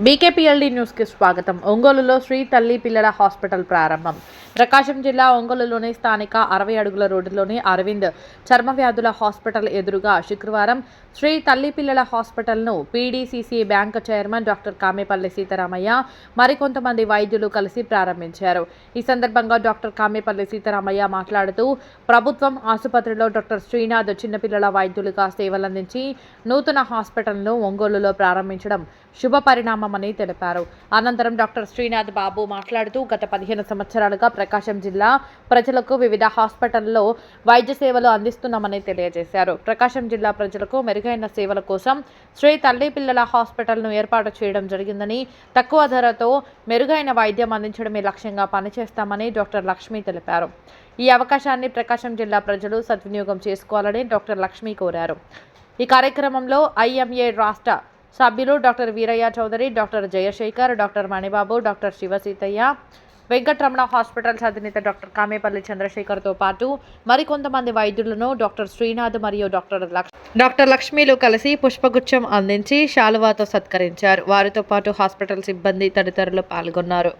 బీకేపీఎల్డీ న్యూస్కి స్వాగతం. ఒంగోలులో శ్రీ తల్లి పిల్లల హాస్పిటల్ ప్రారంభం. ప్రకాశం జిల్లా ఒంగోలులోని స్థానిక అరవై అడుగుల రోడ్డులోని అరవింద్ చర్మ వ్యాధుల హాస్పిటల్ ఎదురుగా శుక్రవారం శ్రీ తల్లి పిల్లల హాస్పిటల్ను PDCC bank chairman doctor Kamepalli Sitaramayya మరికొంతమంది వైద్యులు కలిసి ప్రారంభించారు. ఈ సందర్భంగా డాక్టర్ కామేపల్లి సీతారామయ్య మాట్లాడుతూ ప్రభుత్వం ఆసుపత్రిలో డాక్టర్ శ్రీనాథ్ చిన్నపిల్లల వైద్యులుగా సేవలందించి నూతన హాస్పిటల్ను ఒంగోలులో ప్రారంభించడం శుభ పరిణామమని తెలిపారు. అనంతరం డాక్టర్ శ్రీనాథ్ బాబు మాట్లాడుతూ గత పదిహేను సంవత్సరాలుగా ప్రకాశం జిల్లా ప్రజలకు వివిధ హాస్పిటల్లో వైద్య సేవలు అందిస్తున్నామని తెలియజేశారు. ప్రకాశం జిల్లా ప్రజలకు మెరుగైన సేవల కోసం శ్రీ తల్లి పిల్లల హాస్పిటల్ను ఏర్పాటు చేయడం జరిగిందని తక్కువ ధరతో మెరుగైన వైద్యం అందించడమే లక్ష్యంగా పనిచేస్తామని డాక్టర్ లక్ష్మి తెలిపారు. ఈ అవకాశాన్ని ప్రకాశం జిల్లా ప్రజలు సద్వినియోగం చేసుకోవాలని డాక్టర్ లక్ష్మి కోరారు. ఈ కార్యక్రమంలో ఐఎంఏ రాష్ట్ర సభ్యులు doctor Veerayya Chowdary doctor Jayasekhar doctor Manibabu doctor Sivaseethaiah Venkataramana hospitals అధినేత డాక్టర్ కామేపల్లి చంద్రశేఖర్తో పాటు మరికొంతమంది వైద్యులను డాక్టర్ శ్రీనాథ్ మరియు డాక్టర్ లక్ష్ డాక్టర్ లక్ష్మిలు కలిసి పుష్పగుచ్చం అందించి శాలువాతో సత్కరించారు. వారితో పాటు హాస్పిటల్ సిబ్బంది తదితరులు పాల్గొన్నారు.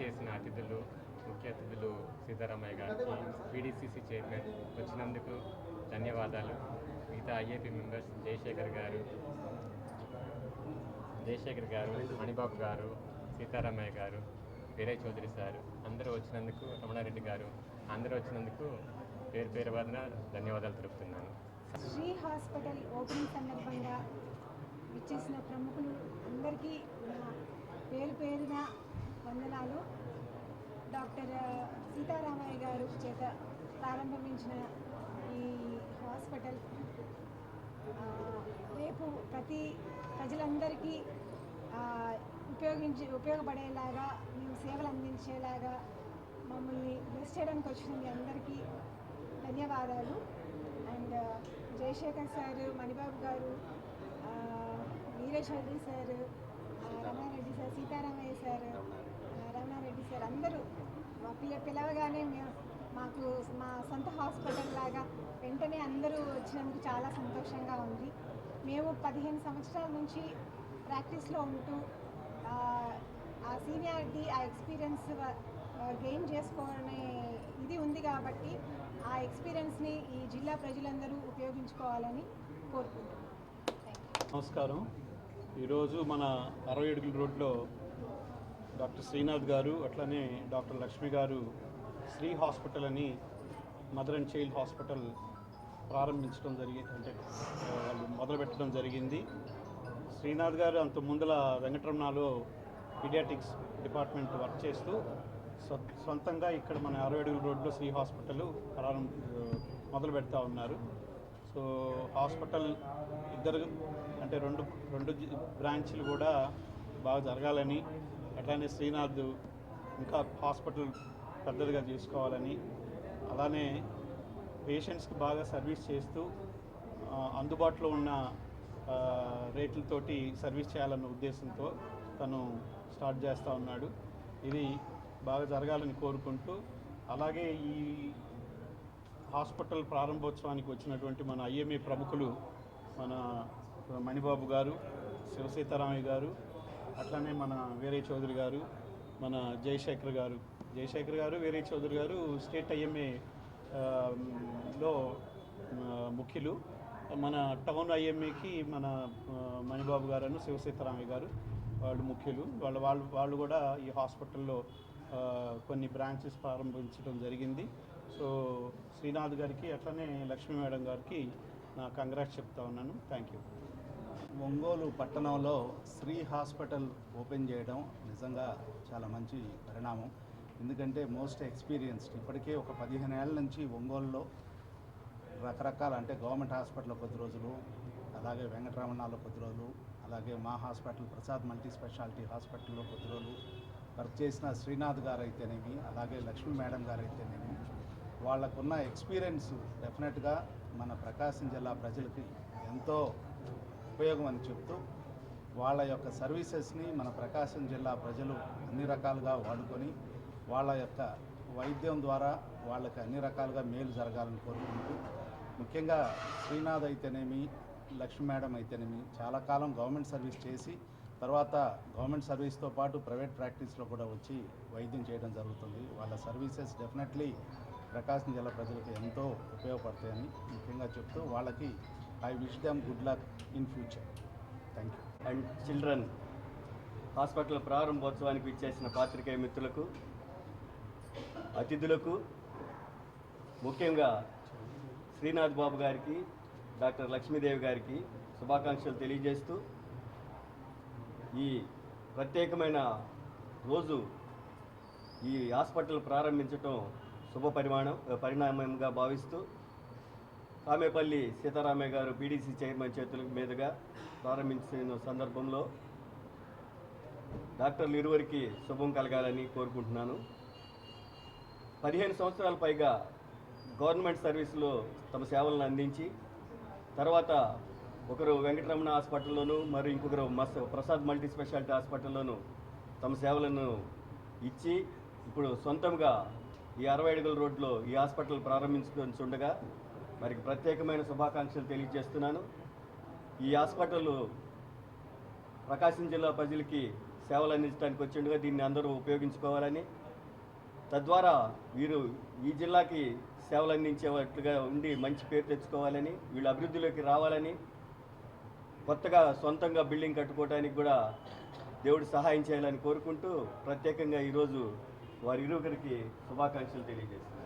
విచ్చేసిన అతిథులు ముఖ్య అతిథులు సీతారామయ్య గారికి పీడీసీసీ చైర్మన్ వచ్చినందుకు ధన్యవాదాలు. మిగతా ఐఏపీ మెంబర్స్ జయశేఖర్ గారు జయశేఖర్ గారు మణిబాబు గారు సీతారామయ్య గారు వీరయ్య చౌదరి సార్ అందరూ వచ్చినందుకు రమణారెడ్డి గారు అందరూ వచ్చినందుకు పేరు పేరు వలన ధన్యవాదాలు తెలుపుతున్నాను. శ్రీ హాస్పిటల్ ఓపెనింగ్ సందర్భంగా విచ్చేసిన ప్రముఖులు అందరికీ పేరు పేరున వందనాలు. డాక్టర్ సీతారామయ్య గారు చేత ప్రారంభించిన ఈ హాస్పిటల్ రేపు ప్రతి ప్రజలందరికీ ఉపయోగించి ఉపయోగపడేలాగా మేము సేవలు అందించేలాగా మమ్మల్ని బ్లెస్ చేయడానికి వచ్చిన మీ అందరికీ ధన్యవాదాలు. అండ్ జయశేఖర్ సార్ మణిబాబు గారు ఆ, Chowdary sir Ramareddy Ramanareddy sir Sitaramayya sir ఆ, రమణారెడ్డి సార్ అందరూ మా పిల్ల పిలవగానే మేము మాకు మా సొంత హాస్పిటల్ లాగా వెంటనే అందరూ వచ్చినందుకు చాలా సంతోషంగా ఉంది. మేము పదిహేను సంవత్సరాల నుంచి ప్రాక్టీస్లో ఉంటూ ఆ, సీనియారిటీ ఆ ఎక్స్పీరియన్స్ గెయిన్ చేసుకోవాలనే ఇది ఉంది కాబట్టి ఆ ఎక్స్పీరియన్స్ని ఈ జిల్లా ప్రజలందరూ ఉపయోగించుకోవాలని కోరుకుంటున్నాను నమస్కారం. ఈరోజు మన అరవై అడుగుల రోడ్లో డాక్టర్ శ్రీనాథ్ గారు అట్లనే డాక్టర్ లక్ష్మి గారు శ్రీ హాస్పిటల్ అని మదర్ అండ్ చైల్డ్ హాస్పిటల్ ప్రారంభించడం జరిగింది అంటే వాళ్ళు మొదలుపెట్టడం జరిగింది. శ్రీనాథ్ గారు అంత ముందల వెంకటరమణలో పీడియాటిక్స్ డిపార్ట్మెంట్ వర్క్ చేస్తూ సొంతంగా ఇక్కడ మన అరవై అడుగుల రోడ్లో శ్రీ హాస్పిటల్ ప్రారంభ మొదలు పెడతా ఉన్నారు. సో హాస్పిటల్ ఇద్దరు అంటే రెండు రెండు బ్రాంచ్లు కూడా బాగా జరగాలని అట్లానే శ్రీనాథ్ ఇంకా హాస్పిటల్ పెద్దదిగా చేసుకోవాలని అలానే పేషెంట్స్కి బాగా సర్వీస్ చేస్తూ అందుబాటులో ఉన్న రేట్లతోటి సర్వీస్ చేయాలన్న ఉద్దేశంతో తను స్టార్ట్ చేస్తూ ఉన్నాడు. ఇది బాగా జరగాలని కోరుకుంటూ అలాగే ఈ హాస్పిటల్ ప్రారంభోత్సవానికి వచ్చినటువంటి మన ఐఎంఏ ప్రముఖులు మన మణిబాబు గారు శివసీతారామయ్య గారు అట్లనే మన వీరయ్య చౌదరి గారు మన జయశేఖర్ గారు. జయశేఖర్ గారు వీరయ్య చౌదరి గారు స్టేట్ ఐఎంఏ లో ముఖ్యులు. మన టౌన్ ఐఎంఏకి మన మణిబాబు గారు శివసీతారామయ్య గారు వాళ్ళు ముఖ్యులు. వాళ్ళ వాళ్ళు వాళ్ళు కూడా ఈ హాస్పిటల్లో కొన్ని బ్రాంచెస్ ప్రారంభించడం జరిగింది. సో శ్రీనాథ్ గారికి అట్లనే లక్ష్మీ మేడం గారికి నా కంగ్రాట్స్ చెప్తా ఉన్నాను. Thank you. ఒంగోలు పట్టణంలో శ్రీ హాస్పిటల్ ఓపెన్ చేయడం నిజంగా చాలా మంచి పరిణామం. ఎందుకంటే మోస్ట్ ఎక్స్పీరియన్స్డ్. ఇప్పటికే ఒక పదిహేను ఏళ్ళ నుంచి ఒంగోలులో రకరకాల అంటే గవర్నమెంట్ హాస్పిటల్ కొద్ది రోజులు అలాగే వెంకటరమణాలో కొద్ది రోజులు అలాగే మా హాస్పిటల్ ప్రసాద్ మల్టీ స్పెషాలిటీ హాస్పిటల్లో కొద్ది రోజులు వర్క్ చేసిన శ్రీనాథ్ గారు అయితేనేమి అలాగే లక్ష్మీ మేడం గారు అయితేనేమి వాళ్ళకున్న ఎక్స్పీరియన్స్ డెఫినెట్గా మన ప్రకాశం జిల్లా ప్రజలకి ఎంతో ఉపయోగం అని చెప్తూ వాళ్ళ యొక్క సర్వీసెస్ని మన ప్రకాశం జిల్లా ప్రజలు అన్ని రకాలుగా వాడుకొని వాళ్ళ యొక్క వైద్యం ద్వారా వాళ్ళకి అన్ని రకాలుగా మేలు జరగాలని కోరుకుంటూ ముఖ్యంగా శ్రీనాథ్ అయితేనేమి లక్ష్మీ మేడం అయితేనేమి చాలా కాలం గవర్నమెంట్ సర్వీస్ చేసి తర్వాత గవర్నమెంట్ సర్వీస్తో పాటు ప్రైవేట్ ప్రాక్టీస్లో కూడా వచ్చి వైద్యం చేయడం జరుగుతుంది. వాళ్ళ సర్వీసెస్ డెఫినెట్లీ ప్రకాశం జిల్లా ప్రజలకు ఎంతో ఉపయోగపడతాయని ముఖ్యంగా చెప్తూ వాళ్ళకి I wish them good luck in future thank you and children hospital ప్రారంభోత్సవానికి ఇచ్చేసిన పాత్రికేయ మిత్రులకు అతిథులకు ముఖ్యంగా శ్రీనాథ్ బాబు గారికి డాక్టర్ లక్ష్మీదేవి గారికి శుభాకాంక్షలు తెలియజేస్తూ ఈ ప్రత్యేకమైన రోజు ఈ హాస్పిటల్ ప్రారంభించటం శుభ పరిమాణం పరిణామంగా భావిస్తూ కామెపల్లి సీతారామయ్య గారు బీడీసీ చైర్మన్ చేతుల మీదుగా ప్రారంభించిన సందర్భంలో డాక్టర్లు ఇరువురికి శుభం కలగాలని కోరుకుంటున్నాను. పదిహేను సంవత్సరాల పైగా గవర్నమెంట్ సర్వీసులో తమ సేవలను అందించి తర్వాత ఒకరు వెంకటరమణ హాస్పిటల్లోను మరి ఇంకొకరు మస్ ప్రసాద్ మల్టీ స్పెషాలిటీ హాస్పిటల్లోను తమ సేవలను ఇచ్చి ఇప్పుడు సొంతంగా ఈ అరవై అడుగుల రోడ్లో ఈ హాస్పిటల్ ప్రారంభించుకుంటుండగా వారికి ప్రత్యేకమైన శుభాకాంక్షలు తెలియజేస్తున్నాను. ఈ హాస్పిటల్ ప్రకాశం జిల్లా ప్రజలకి సేవలు అందించడానికి వచ్చిండగా దీన్ని అందరూ ఉపయోగించుకోవాలని తద్వారా వీరు ఈ జిల్లాకి సేవలు అందించేటట్లుగా ఉండి మంచి పేరు తెచ్చుకోవాలని వీళ్ళు అభివృద్ధిలోకి రావాలని కొత్తగా సొంతంగా బిల్డింగ్ కట్టుకోవడానికి కూడా దేవుడు సహాయం చేయాలని కోరుకుంటూ ప్రత్యేకంగా ఈరోజు వారి ఇరువురికి శుభాకాంక్షలు తెలియజేస్తున్నాను.